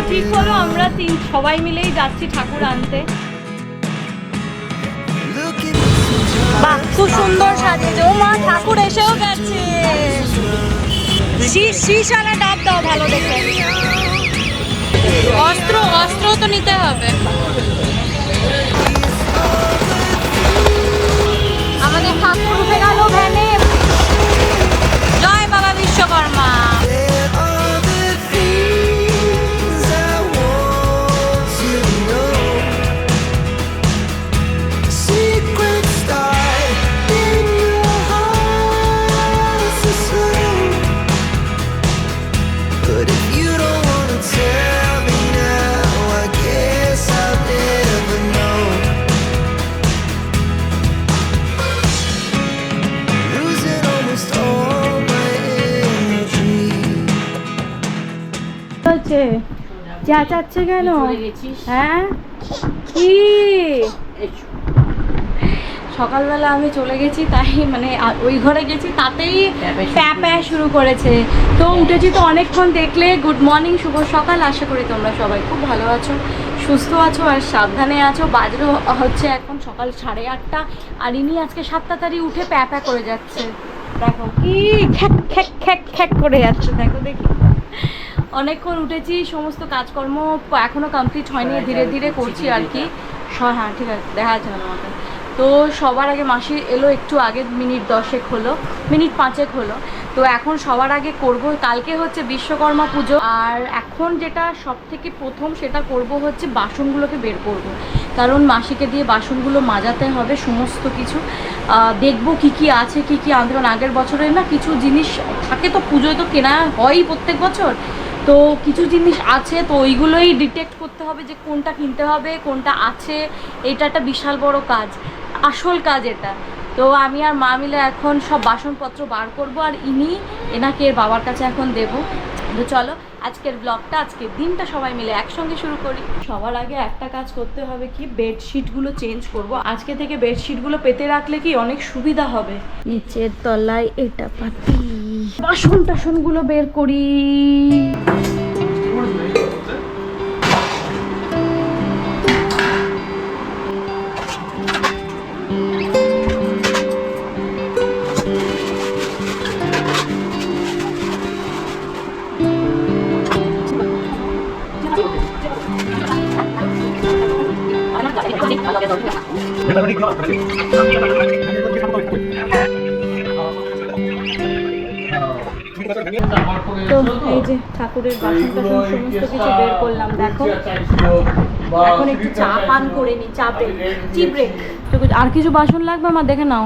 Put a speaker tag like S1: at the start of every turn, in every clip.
S1: তো ঠিক হলো, আমরা তিন সবাই মিলেই যাচ্ছি ঠাকুর আনতে। বাহ, খুব সুন্দর সাজেছে। ও মা, ঠাকুর এসেও গেছে। শীষ শীষালা ডাব দাও ভালো দেখে। অস্ত্র অস্ত্র তো নিতে হবে। চেঁচাচ্ছে কেন? হ্যাঁ? কি? সকালবেলা আমি চলে গেছি তাই মানে ওই ঘরে গেছি তাতেই প্যা প্যা শুরু করেছে। তো উঠেছি তো অনেকক্ষণ দেখলে গুড মর্নিং শুভ সকাল আশা করি তোমরা সবাই খুব ভালো আছো সুস্থ আছো আর সাবধানে আছো। বাজরো হচ্ছে এখন সকাল সাড়ে আটটা আর ইনি আজকে সাতটা তারিখ উঠে প্যা প্যা করে যাচ্ছে। দেখো কি খ্যাক খ্যাক খ্যাক খ্যাক করে যাচ্ছে দেখো দেখি। অনেকক্ষণ উঠেছি সমস্ত কাজকর্ম এখনও কমপ্লিট হয়নি ধীরে ধীরে করছি আর কি। হ্যাঁ ঠিক আছে দেখা যাচ্ছে না আমাকে তো সবার আগে মাসি এলো একটু আগে মিনিট দশেক হলো মিনিট পাঁচেক হলো। তো এখন সবার আগে করব কালকে হচ্ছে বিশ্বকর্মা পুজো। আর এখন যেটা সব থেকে প্রথম সেটা করব হচ্ছে বাসনগুলোকে বের করব। কারণ মাসিকে দিয়ে বাসনগুলো মাজাতে হবে সমস্ত কিছু। দেখব কি কি আছে কি কি আনতে আগের বছরের না কিছু জিনিস থাকে তো পুজোয় তো কেনা হয়ই প্রত্যেক বছর। তো কিছু জিনিস আছে, তো ওইগুলোই ডিটেক্ট করতে হবে যে কোনটা কিনতে হবে, কোনটা আছে। এটা একটা বিশাল বড় কাজ, আসল কাজ এটা। তো আমি আর মা মিলে এখন সব বাসনপত্র বার করব আর ইনি এনাকে এর বাবার কাছে এখন দেব। তো চলো, আজকের ব্লগটা আজকের দিনটা সবাই মিলে একসঙ্গে শুরু করি। সবার আগে একটা কাজ করতে হবে কি বেডশিটগুলো চেঞ্জ করব। আজকে থেকে বেডশিটগুলো পেতে রাখলে কি অনেক সুবিধা হবে? নিচের তলায় এটা পাতি। বাসন টাসনগুলো বের করি তো এই যে ঠাকুরের বাসন টাসন সমস্ত কিছু বের করলাম দেখো। এখন একটু চা পান করে নি চা ব্রেক টি ব্রেক আর কিছু বাসন লাগবে আমার? দেখে নাও।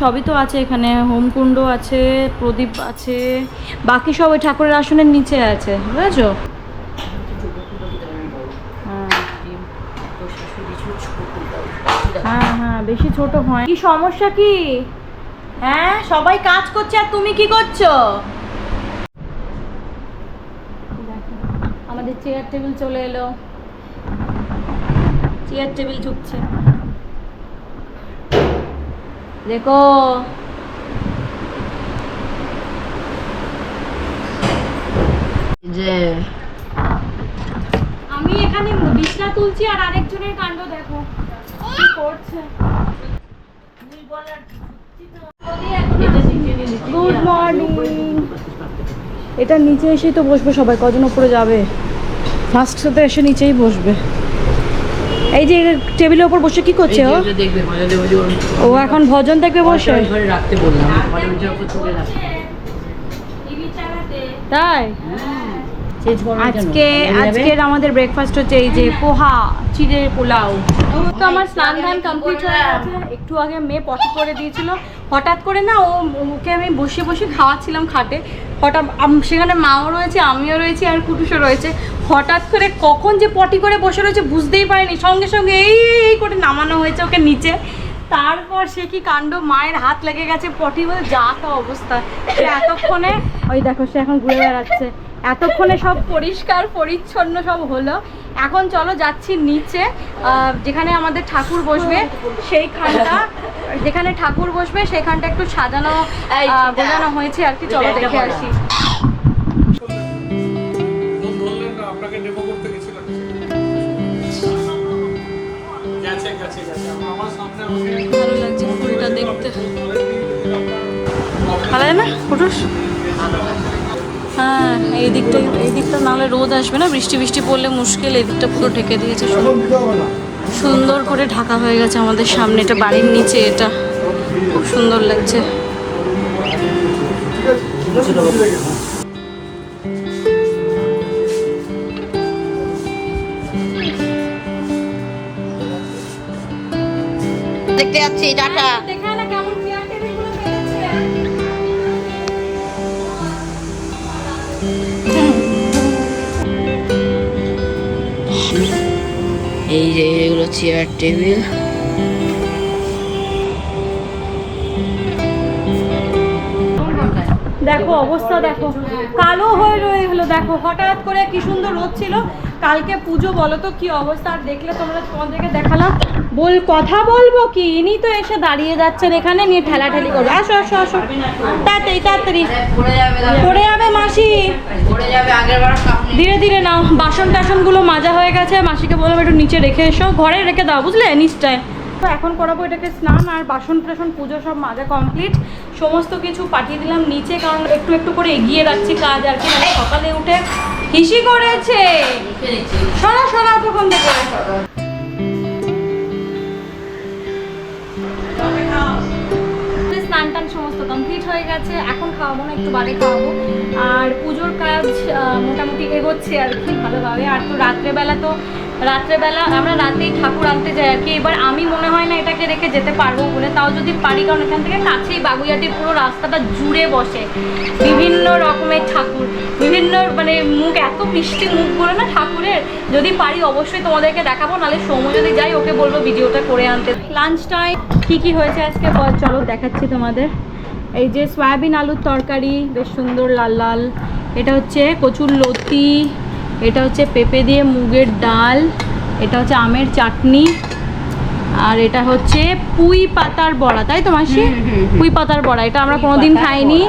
S1: সবই তো আছে এখানে। হোমকুণ্ড আছে প্রদীপ আছে বাকি সব ওই ঠাকুরের আসনের নিচে আছে বুঝেছ? হ্যাঁ হ্যাঁ বেশি ছোট হয়। কি সমস্যা কি? হ্যাঁ সবাই কাজ করছে আর তুমি কি করছ? আমাদের চেয়ার টেবিল চলে এলো। চেয়ার টেবিল ঝুঁকছে দেখো।
S2: যে
S1: আমি এখানে বিছনা তুলছি আর আরেকজনের কাণ্ড দেখো। কি করছে? গুড মর্নিং এটা নিচে এসেই তো বসবে সবাই কজন উপরে যাবে? ফার্স্ট সাথে এসে নিচেই বসবে। এই যে টেবিলের উপর বসে কি করছে ও? ও এখন ভজন দেখবে বসে? তাই? আজকে আজকের আমাদের ব্রেকফাস্ট হচ্ছে এই যে পোহা চিড়ের পোলাও। তো আমার স্নান ধান কমপ্লিট হয়ে গেছে। একটু আগে মেয়ে পটি করে দিয়েছিল। হঠাৎ করে না ও ওকে আমি বসে বসে খাওয়াচ্ছিলাম খাটে। হঠাৎ সেখানে মাও রয়েছে, আমিও রয়েছি আর কুটুসও রয়েছে। হঠাৎ করে কখন যে পটি করে বসে রয়েছে বুঝতেই পারিনি। সঙ্গে সঙ্গে এই এই করে নামানো হয়েছে ওকে নিচে। তারপর সে কি কাণ্ড, মায়ের হাত লেগে গেছে পটি বলে যা তা অবস্থা। সে এতক্ষণে, ওই দেখো সে এখন ঘুরে বেড়াচ্ছে। এতক্ষণে সব পরিষ্কার, পরিচ্ছন্ন সব হলো। এখন চলো যাচ্ছি নিচে যেখানে আমাদের ঠাকুর বসবে সেইখানটা যেখানে ঠাকুর বসবে সেখানটা একটু সাজানো বোঝানো হয়েছে আর কি। চলো দেখে আসি। ভালো লাগছে দেখতে। ভালো না পুরুষ? হ্যাঁ এই দিকটা এই দিকটা নাহলে রোদ আসবে না। বৃষ্টি বৃষ্টি পড়লে মুশকিল এই দিকটা পুরো ঢেকে দিয়েছে। সুন্দর। করে ঢাকা হয়ে গেছে আমাদের সামনে। এটা বাড়ির নিচে এটা খুব সুন্দর লাগছে।
S3: দেখতে যাচ্ছি টাটা। যে এগুলো চেয়ার, টেবিল।
S1: দেখো, অবস্থা দেখো। কালো হয়ে রয়ে গেলো দেখো। হঠাৎ করে কি সুন্দর রোদ ছিল। কালকে পুজো বলো তো, কি অবস্থা? আর দেখলে তোমরা তোমাদেরকে দেখালাম। বল, কথা বলব কি? ইনি তো এসে দাঁড়িয়ে যাচ্ছেন এখানে, নিয়ে ঠেলাঠেলি করবে। আসো আসো আসো। তাড়াতাড়ি তাড়াতাড়ি।
S3: পড়ে যাবে
S1: মাসি। ধীরে ধীরে নাও। বাসন টাসনগুলো মাজা হয়ে গেছে। মাসিকে বললাম, একটু নিচে রেখে এসো। ঘরে রেখে দাও, বুঝলে? নিচটায়। তো এখন করাবো এটাকে স্নান আর বাসন টাসন, পুজো সব মাজা কমপ্লিট। সমস্ত কিছু পাঠিয়ে দিলাম নিচে, কারণ একটু একটু করে এগিয়ে রাখছি কাজ আর কি। মানে সকালে উঠে হিসি করেছে। সরা সরা তখন থেকে। সমস্ত কমপ্লিট হয়ে গেছে। এখন খাওয়াবো না, একটু বাদে খাওয়াবো। আর পুজোর কাজ মোটামুটি এগোচ্ছে আর কি ভালোভাবে। আর তো রাত্রেবেলা তো, রাত্রেবেলা আমরা রাতেই ঠাকুর আনতে যাই আর কি। এবার আমি মনে হয় না এটাকে রেখে যেতে পারব বলে। তাও যদি পারি, কারণ এখান থেকে কাছেই বাগুইয়াটির পুরো রাস্তাটা জুড়ে বসে। বিভিন্ন রকমের ঠাকুর, বিভিন্ন মানে মুখ, এত মিষ্টি মুখ করে না ঠাকুরের। যদি পারি অবশ্যই তোমাদেরকে দেখাবো, নাহলে সময় যদি যাই, ওকে বলব ভিডিওটা করে আনতে। লাঞ্চ টাইম কী কী হয়েছে আজকে? বল চলো দেখাচ্ছি তোমাদের। এই যে সয়াবিন আলুর তরকারি বেশ সুন্দর লাল লাল। এটা হচ্ছে কচুর লতি এটা হচ্ছে পেঁপে দিয়ে মুগের ডাল এটা হচ্ছে আমের চাটনি আর এটা হচ্ছে পুঁই পাতার বড়া তাই তো মাসি? পুঁই পাতার বড়া এটা আমরা কোনোদিন খাইনি।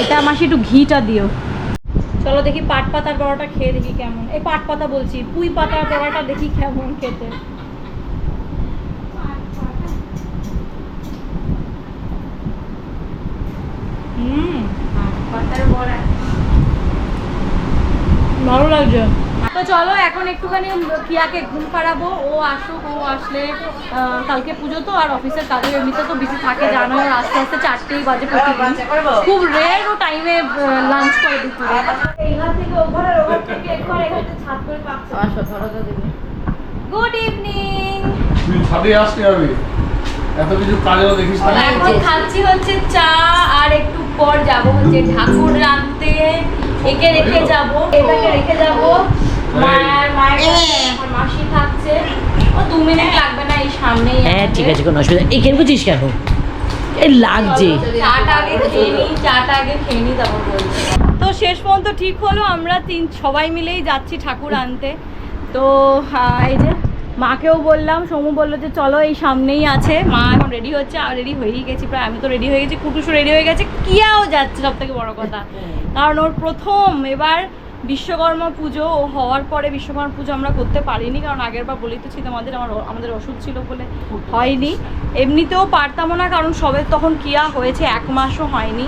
S1: এটা মাসি একটু ঘিটা দিও। চলো দেখি পাট পাতার বড়াটা খেয়ে দেখি কেমন। এই পাট পাতা বলছি পুঁই পাতার বড়াটা দেখি কেমন খেতে হুম পাতার বড়া ভালো লাগছে। তো চলো এখন একটুখানি কিয়াকে ঘুম পাড়াবো। ও আসুক ও আসলে কালকে পুজো তো আর অফিসের কাজে এমনিতে তো বেশি থাকে জানো আস্তে আস্তে চারটেই বাজে প্রতিদিন। খুব রেয়ার ও টাইমে লাঞ্চ করে দুপুরে। গুড ইভিনিং
S4: তুই ছাদে আসতে হবে এত কিছু কাজও দেখিস না।
S1: এখন খাচ্ছি হচ্ছে চা আর পর ঠাকুর রাঁধতে একে রেখে যাব। এটাকে রেখে যাব। মায়ের মায়ের এখন মাসি থাকছে। ও দু মিনিট লাগবে না এই সামনেই
S2: হ্যাঁ ঠিক আছে কোনো অসুবিধা নেই। এই কেন বুঝিস কেন? এই লাগছে।
S1: চাটা আগে খেয়ে নিই চাটা আগে খেয়ে নিই তারপর বলছি। তো শেষ পর্যন্ত ঠিক হলো আমরা তিন সবাই মিলেই যাচ্ছি ঠাকুর আনতে। তো এই যে মাকেও বললাম সমু বলল যে চলো এই সামনেই আছে। মা এখন রেডি হচ্ছে আর রেডি হয়েই গেছি প্রায় আমি তো রেডি হয়ে গেছি কুটুসও রেডি হয়ে গেছে কিয়াও যাচ্ছে সব থেকে বড় কথা। কারণ ওর প্রথম এবার বিশ্বকর্মা পুজো ও হওয়ার পরে বিশ্বকর্মা পুজো আমরা করতে পারিনি কারণ আগের বার বলেই তো ছিল আমাদের আমার আমাদের ওষুধ ছিল বলে হয়নি। এমনিতেও পারতামও না কারণ সবে তখন কিয়া হয়েছে এক মাসও হয়নি।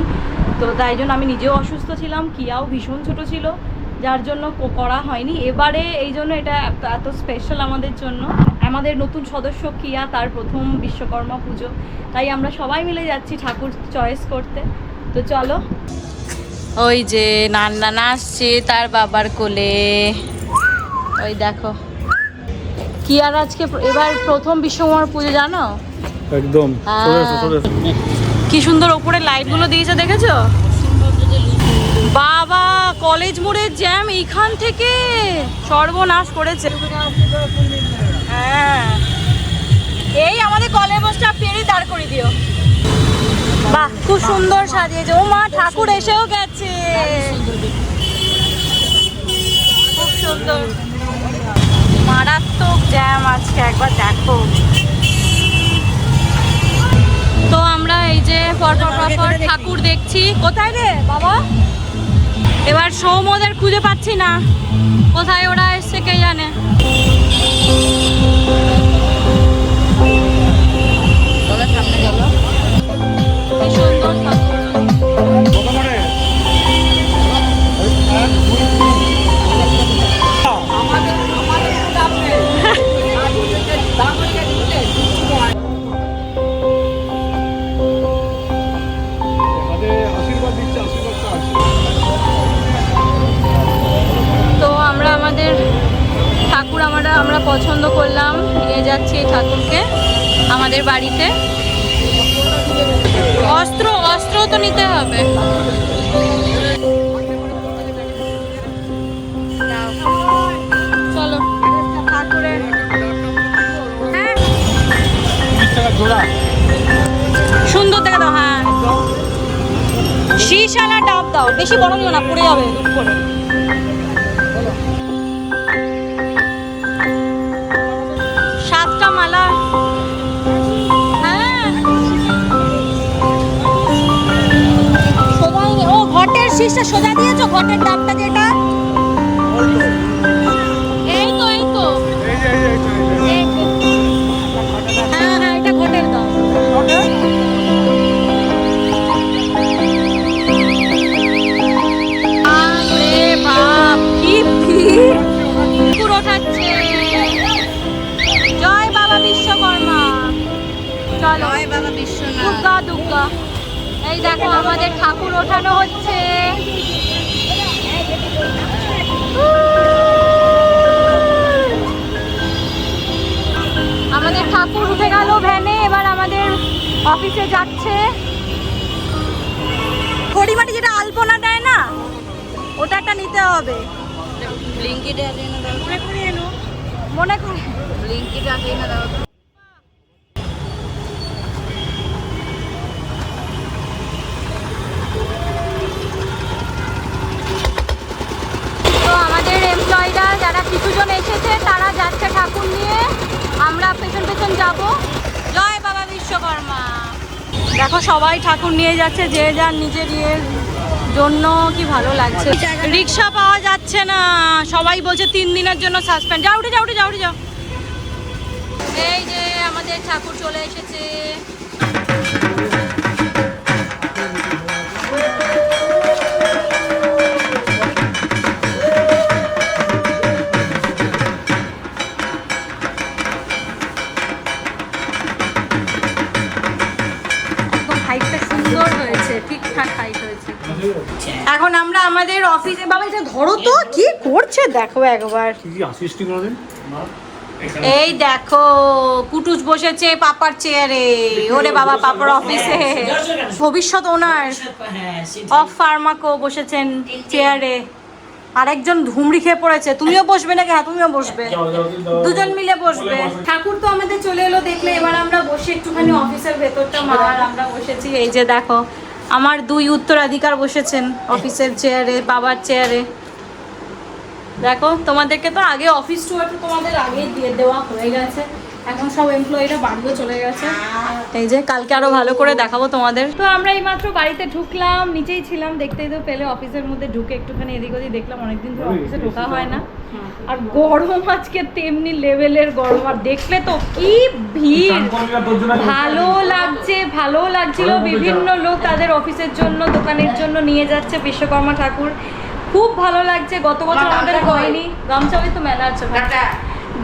S1: তো তাই জন্য আমি নিজেও অসুস্থ ছিলাম কিয়াও ভীষণ ছোট ছিল। যার জন্য করা হয়নি। এবারে এই জন্য এটা এত- স্পেশাল আমাদের জন্য। আমাদের নতুন সদস্য কিয়া তার প্রথম বিশ্বকর্মা পুজো। তাই আমরা সবাই মিলে যাচ্ছি ঠাকুর চয়েস করতে। তো চলো। ওই যে নান্না আসছে তার বাবার কোলে। ওই দেখো। কি আর আজকে এবার প্রথম বিশ্বকর্মা পুজো জানো?
S4: একদম।
S1: হ্যাঁ। কি সুন্দর ওপরে লাইটগুলো দিয়েছে দেখেছ? বাবা, কলেজ মোড়ের জ্যাম এইখান থেকে সর্বনাশ করেছে। হ্যাঁ। এই আমাদের কলেজ বাসটা পেরে দাঁড় করে দিও। বাহ, খুব সুন্দর সাজিয়েছে। ও মা, ঠাকুর এসেও গেছে। খুব সুন্দর। মারাত্মক জ্যাম আজকে, একবার দেখো। তো আমরা এই যে পরপর পরপর ঠাকুর দেখছি। কোথায় রে, বাবা? এবার সৌমদের খুঁজে পাচ্ছি না। কোথায় ওরা এসছে কে জানে? আমাদের বাড়িতে। অস্ত্র অস্ত্র তো নিতে হবে। চলো। ঠাকুরের সুন্দর দেখে দাও হ্যাঁ। শীষালা ডাব দাও। বেশি বড় নিও না, পড়ে যাবে। করে শীষটা সোজা দিয়েছ ঘটের ডাবটা যেটা? এই তো তো। হ্যাঁ হ্যাঁ এটা ঘটের জয় বাবা বিশ্বকর্মা। চলো।
S3: জয় বাবা বিশ্বনাথ।
S1: দুর্গা দুর্গা। এই দেখো আমাদের ঠাকুর ওঠানো হচ্ছে। আমাদের ঠাকুর উঠে গেল ভ্যানে এবার আমাদের অফিসে যাচ্ছে। খড়িমাটি যেটা আলপনা দেয় না ওটা একটা নিতে হবে। মনে করি মনে করে
S3: ব্লিঙ্কিট আছে না দাও
S1: তো আমাদের এমপ্লয়িরা যারা কিছুজন এসেছে তারা যাচ্ছে ঠাকুর নিয়ে আমরা পেছন পেছন যাব জয় বাবা বিশ্বকর্মা দেখো সবাই ঠাকুর নিয়ে যাচ্ছে যে যার নিজের ইয়ের জন্য কি ভালো লাগছে। রিক্সা পাওয়া যাচ্ছে না। সবাই বলছে তিন দিনের জন্য সাসপেন্ড যাও উঠে যাও উঠে যাও উঠে যাও। এই যে আমাদের ঠাকুর চলে এসেছে। আমাদের অফিসে বাবা এটা ধরো তো কি করছে? দেখো একবার। এই দেখো কুটুস বসেছে পাপার চেয়ারে ওরে বাবা পাপার অফিসে ভবিষ্যৎ ওনার
S2: হ্যাঁ
S1: অফ ফার্মাকো বসেছেন চেয়ারে আরেকজন ধুমড়ি খেয়ে পড়েছে। তুমিও বসবে নাকি? হ্যাঁ তুমিও বসবে। দুজন মিলে বসবে। ঠাকুর তো আমাদের চলে এলো দেখলে এবার আমরা বসে একটুখানি অফিসের ভেতরটা মার। আমরা বসেছি। এই যে দেখো আমার দুই উত্তরাধিকার বসেছেন অফিসের চেয়ারে, বাবার চেয়ারে। দেখো, তোমাদেরকে তো আগে অফিস টুয়ারটা তোমাদের আগেই দিয়ে দেওয়া হয়ে গেছে। এখন সব এমপ্লয়িরা বাড়িও চলে গেছে। এই যে কালকে আরও ভালো করে দেখাবো তোমাদের। তো আমরা এই মাত্র বাড়িতে ঢুকলাম নিচেই ছিলাম দেখতেই তো পেলে অফিসের মধ্যে ঢুকে একটুখানি এদিক ওদিক দেখলাম অনেকদিন ধরে অফিসে ঢোকা হয় না। আর গরম আজকে তেমনি লেভেলের গরম আর দেখলে তো কি ভিড়। ভালো লাগছে ভালো লাগছিল। বিভিন্ন লোক তাদের অফিসের জন্য দোকানের জন্য নিয়ে যাচ্ছে বিশ্বকর্মা ঠাকুর। খুব ভালো লাগছে গত বছর আমাদের হয়নি। গামছা তো মেলা আছে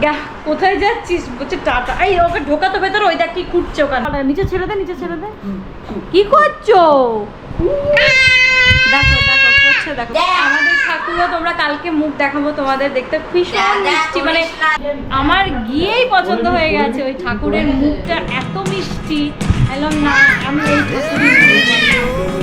S1: গা- কোথায় যাচ্ছিস? বলছে টাটা। এই ওকে ঢোকা তো ভেতরে ওই দেখ কি খুঁটছে ওখানে। নিচে ছেড়ে দে নিচে ছেড়ে দে। কি করছ? দেখো দেখো করছে দেখো। আমাদের ঠাকুরও তোমরা কালকে মুখ দেখাবো তোমাদের দেখতে। ভীষণ মিষ্টি মানে আমার গিয়েই পছন্দ হয়ে গেছে। ওই ঠাকুরের মুখটা এত মিষ্টি। এলাম না আমি এই।